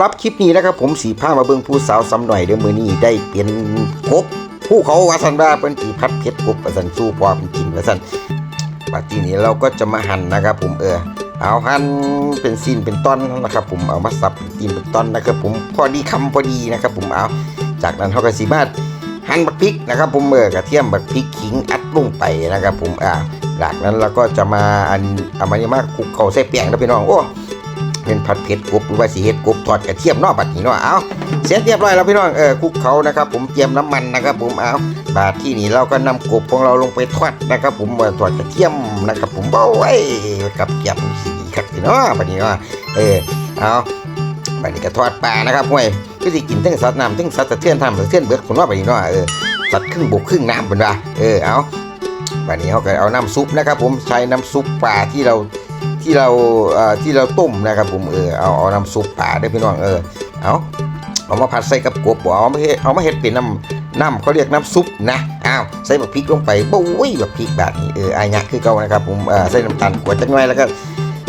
รับคลิปนี้นะครับผมสีผ้ามาเบิ่งผู้สาวซ้ำหน่อยเดี๋ยวมือนี้ได้เป็นกบผู้เขาวาสันว่าเป็นสีพัดเพชรกบวาสันสู้พอเป็นกินวาสันปัจจุบันนี้เราก็จะมาหั่นนะครับ ผมเออเอาหั่นเป็นซีนเป็นต้นนะครับ ผมเอามาสับเป็นซีนเป็นต้นนะครับ ผมพอดีคำพอดีนะครับ ผมเอาจากนั้นเขาก็สีมาหั่นบักพริกนะครับ ผมเออกระเทียมบักพริกขิงอัดลงไปนะครับ ผมอ่าจากนั้นเราก็จะมาอันเอามานี่มาคลุกเขาใส่แป้งนะพี่น้องโอ้ เป็นผัดเผ็ดกบหรือว่าสีเห็ดกบทอดกระเทียมนอกบัดนี้เนาะเอาเสร็จเรียบร้อยแล้วพี่น้องเออคุกเขานะครับ ผมเตรียมน้ำมันนะครับ ผมเอาบาดที่นี่เราก็นำกบของเราลงไปทอดนะครับ ผมว่าทอดกระเทียมนะครับ ผมเบ้าไว้กับเกียมสีครับพี่เนาะบัดนี้เนาะเออเอาบัดนี้ก็ทอดปลานะครับห้วยก็สิกินทั้งสัตว์น้ำทั้งสัตว์สะเทือนทำสะเทือนเบิกคนว่าบัดนี้เนาะเออสัตว์ครึ่งบกครึ่งน้ำเป็นว่าเออเอาบัดนี้เขาก็เอาน้ำซุปนะครับ ผมใช้น้ำซุปปลาที่เรา ที่เราที่เราต้มนะครับผมเออเอาเอาน้ำซุปป่าด้พี่น้องเออเอาเอามาผัดใส่กับกบบ่เอามาเฮ็ดเอามาเฮ็ดเป็นน้ำน้ำเขาเรียกน้ำซุปนะอ้าวใส่บักพริกลงไปบุ้ยบักพริกแบบนี้เอออายะคือเก่านะครับผมเออใส่น้ำตาลกวดจังหน่อยแล้วก็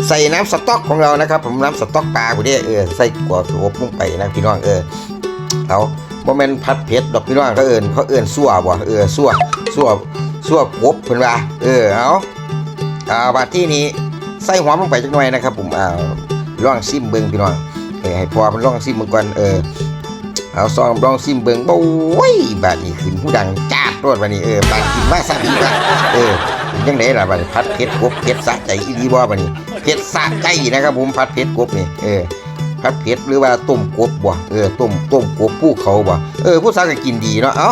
ใส่น้ำสต๊อกของเรานะครับ ผมน้ำสต๊อกปลากูเด้เออใส่กวดกบลงไปนะพี่น้องเออเอาบ่แม่นผัดเผ็ดดอกพี่น้องเขาเอิ้นเขาเอิ้นซั่วบ่เออซั่วซั่วซั่วกบเพิ่นว่าเออเอาเอาบัดที่นี้ ใส่หอมลงไปจักหน่อยนะครับ ผมอ่าลองซิมเบิงพี่น้องเออให้พอมันลองซิมเบิงก่อนเออเอาซองลองซิมเบิงบ่โอ้ยบาดนี้ขึ้นผู้ดังจ้าดรวดบัดนี้เออบาดกินมาซะอีกละเออเป็นจังได๋ล่ะบัดนี้ผัดเผ็ดกบเผ็ดสะใจอีหลีบ่บัดนี้เผ็ดสะใจนะครับ ผมผัดเผ็ดกบนี่เออผัดเผ็ดหรือว่าต้มกบบ่เออต้มต้มกบผู้เขาบ่เออผู้สาวก็กินดีเนาะเอ้า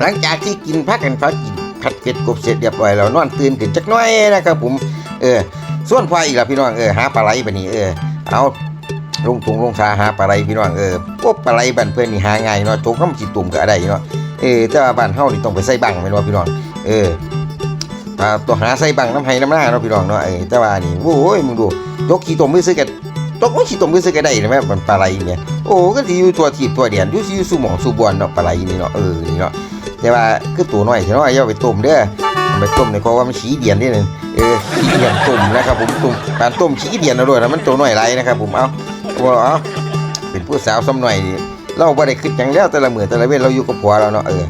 หลังจากที่กินพักกันพักกินผัดเผ็ดกบเสร็จเรียบร้อยแล้วนอนตื่นขึ้นจักน่อยนะครับผมเออ ส่วนพออีกแล้วพี่น้องเออหาปลาไหลบัดนี้เออเอาลงตุงลงชาหาปลาไหลพี่น้องเออพวกปลาไหลบ้านเพื่อนนี่หาง่ายเนาะโจกน้ำจิตุ่มก็ได้เนาะเออแต่ว่าบ้านเฮานี่ต้องไปใส่บังแม่นว่าพี่น้องเออปลาตัวหาใส่บังน้ำไห้น้ำหน้าเนาะพี่น้องเนาะเออแต่ว่านี่โอ้ยมึงดูโจกขี้ตุ่มมือซื้อกันโจกว่ขี้ตุ่มมือซื้อกันได้นะแม่มันปลาไหลเนี่ยโอ้ก็สิอยู่ตัวถีบตัวเดียนอยู่สิอยู่สู่หมองสู่บวนเนาะปลาไหลนี่เนาะเออนี่เนาะแต่ว่าคือตัวน้อยเนาะอย่าเอาไปต้มเด้อ ไปต้มในคอว่ามันขี้เดียนนิดนึงเออขี้เดียนต้มนะครับผมต้มการต้มขี้เดียนอาด้วยนะมันตัวหน่อยไรนะครับ ผมเอาว่าเอาเป็นผู้สาวซ้ำหน่อยนี่เราบ่ได้คิดอย่างแล้วแต่ละมือแต่ละเว้นเราอยู่กับผัวเราเนาะเออ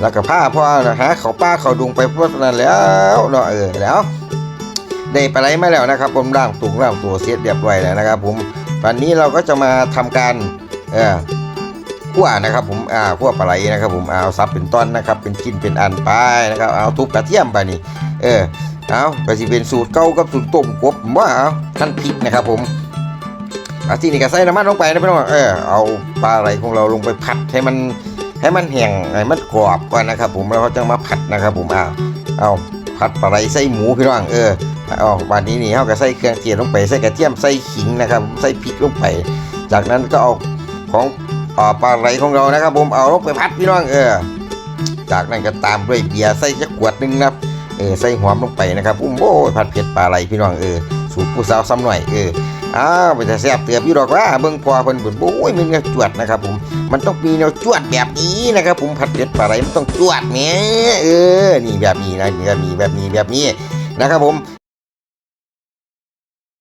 แล้วก็ผ้าพ่อนะหาเขาป้าเขาดุงไปเพราะนั้นแล้วเนาะเออแล้วได้ไปไรมาแล้วนะครับผมร่างตุงร่างตัวเสียเรียบร้อยแล้วนะครับ ผมวันนี้เราก็จะมาทำการเออ คั่วนะครับ ผมอ่าคั่วปลาไหลนะครับ ผมเอาซับเป็นต้นนะครับ เป็นชิ้นเป็นอันไปนะครับ เอาทุบกระเทียมไปนี่ เออเอาก็สิเป็นสูตรเก่ากับสูตรต้มกบว่าเอาท่านพริกนะครับ ผมอาทีนี้ก็ใส่น้ำมันลงไปนะพี่น้องเออเอาปลาไหลของเราลงไปผัดให้มันให้มันแห้งให้มันกรอบก่อนนะครับ ผมแล้วเขาจะมาผัดนะครับ ผมเอาเอาผัดปลาไหลใส่หมูพี่น้องเออเอาวันนี้นี่เขาก็ใส่เครื่องเคียงลงไปใส่กระเทียมใส่ขิงนะครับ ใส่พริกลงไป จากนั้นก็เอาของ ปลาไหลของเรานะครับ ผมเอาลงไปผัดพี่น้องเออ จากนั้นก็ตามด้วยเบียร์ใส่จักขวดหนึงนะครับเออใส่หอมลงไปนะครับอุ้มโอ้ผัดเผ็ดปลาไหลพี่น้องเออสูตรผู้สาวซ้ำหน่อยเอออ้าวไปจะแซ่บเตือบอยู่ดอกว่าเบิ่งพอเพิ่นบิ่นโอ้ยมันแนวจวดนะครับผมมันต้องมีแนวจวดแบบนี้นะครับผมผัดเผ็ดปลาไหลมันต้องจวดเนี่ยเออนี่แบบนี้นะแบบนี้แบบนี้แบบนี้นะครับผม